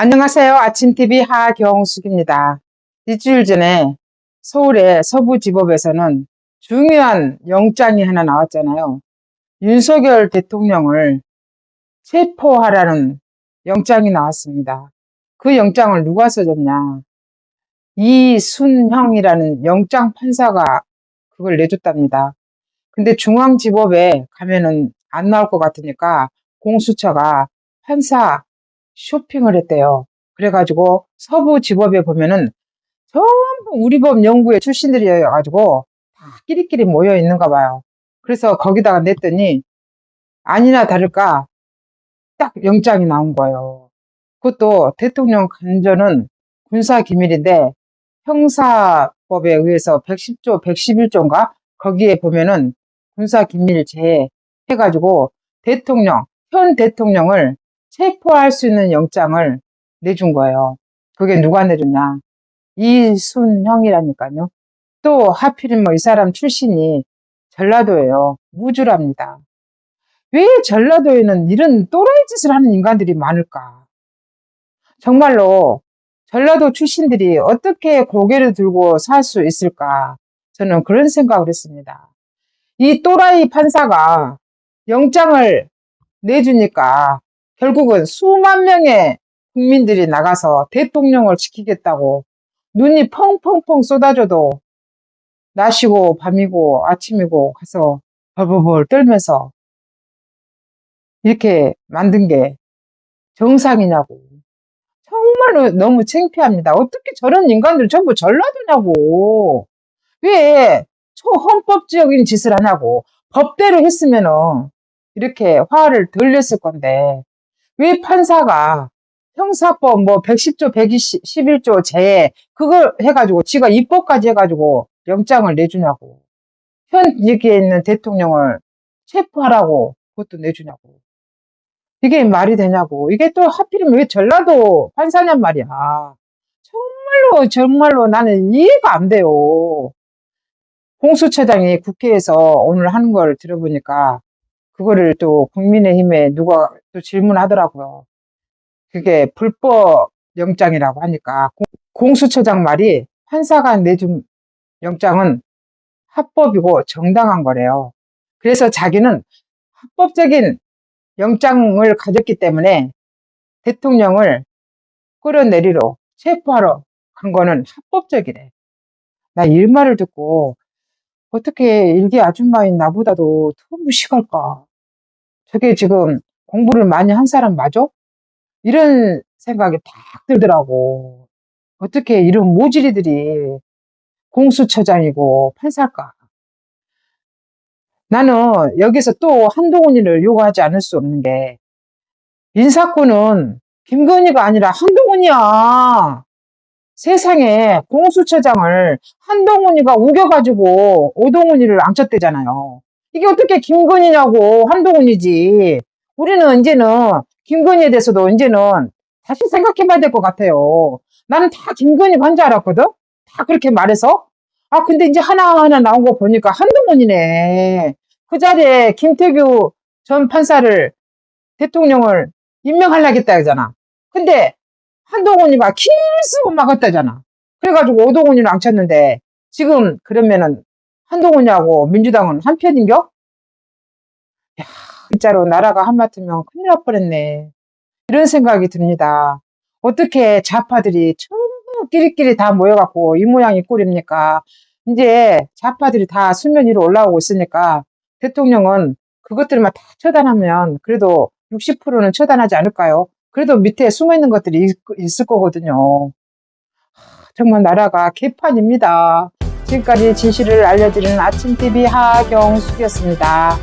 안녕하세요. 아침TV 하경숙입니다. 일주일 전에 서울의 서부지법에서는 중요한 영장이 하나 나왔잖아요. 윤석열 대통령을 체포하라는 영장이 나왔습니다. 그 영장을 누가 써줬냐? 이순형이라는 영장 판사가 그걸 내줬답니다. 근데 중앙지법에 가면은 안 나올 것 같으니까 공수처가 판사 쇼핑을 했대요. 그래가지고 서부지법에 보면은 전부 우리 법 연구회 출신들이어가지고 다 끼리끼리 모여 있는가 봐요. 그래서 거기다가 냈더니 아니나 다를까 딱 영장이 나온 거예요. 그것도 대통령 간전은 군사 기밀인데 형사법에 의해서 110조, 111조인가 거기에 보면은 군사 기밀 제해 해가지고 대통령, 현 대통령을 체포할 수 있는 영장을 내준 거예요. 그게 누가 내줬냐? 이순형이라니까요. 또 하필이면 뭐 이 사람 출신이 전라도예요. 무주랍니다. 왜 전라도에는 이런 또라이 짓을 하는 인간들이 많을까? 정말로 전라도 출신들이 어떻게 고개를 들고 살 수 있을까? 저는 그런 생각을 했습니다. 이 또라이 판사가 영장을 내주니까 결국은 수만 명의 국민들이 나가서 대통령을 지키겠다고 눈이 펑펑펑 쏟아져도 낮이고 밤이고 아침이고 가서 벌벌벌 떨면서 이렇게 만든 게 정상이냐고. 정말로 너무 창피합니다. 어떻게 저런 인간들 전부 전라도냐고. 왜 초헌법적인 짓을 하냐고. 법대로 했으면은 이렇게 화를 덜 냈을 건데 왜 판사가 형사법 뭐 110조, 111조 제해 그걸 해가지고 지가 입법까지 해가지고 영장을 내주냐고. 현 여기에 있는 대통령을 체포하라고 그것도 내주냐고. 이게 말이 되냐고. 이게 또 하필이면 왜 전라도 판사냔 말이야. 정말로 정말로 나는 이해가 안 돼요. 공수처장이 국회에서 오늘 하는 걸 들어보니까 그거를 또 국민의힘에 누가 또 질문하더라고요. 그게 불법 영장이라고 하니까 공- 공수처장 말이 판사가 내준 영장은 합법이고 정당한 거래요. 그래서 자기는 합법적인 영장을 가졌기 때문에 대통령을 끌어내리러 체포하러 간 거는 합법적이래. 나이 말을 듣고 어떻게 일개 아줌마인 나보다도 더 무식할까? 저게 지금 공부를 많이 한 사람 맞아? 이런 생각이 딱 들더라고. 어떻게 이런 모질이들이 공수처장이고 판사일까? 나는 여기서 또 한동훈이를 요구하지 않을 수 없는 게 인사권은 김건희가 아니라 한동훈이야. 세상에 공수처장을 한동훈이가 우겨가지고 오동훈이를 앙쳤대잖아요. 이게 어떻게 김건희냐고 한동훈이지. 우리는 이제는 김건희에 대해서도 이제는 다시 생각해 봐야 될 것 같아요. 나는 다 김건희 관줄 알았거든? 다 그렇게 말해서. 아, 근데 이제 하나하나 나온 거 보니까 한동훈이네. 그 자리에 김태규 전 판사를 대통령을 임명하려겠다 하잖아. 근데 한동훈이가 길쓰고 막았다잖아. 그래가지고 오동훈이를 앙쳤는데 지금 그러면은 한동훈이하고 민주당은 한편인겨? 야, 진짜로 나라가 한마트면 큰일 날 뻔했네. 이런 생각이 듭니다. 어떻게 좌파들이 전부 끼리끼리 다 모여갖고 이 모양이 꼴입니까? 이제 좌파들이 다 수면 위로 올라오고 있으니까 대통령은 그것들만 다 처단하면 그래도 60%는 처단하지 않을까요? 그래도 밑에 숨어 있는 것들이 있, 있을 거거든요. 하, 정말 나라가 개판입니다. 지금까지 진실을 알려드리는 아침TV 하경숙이었습니다.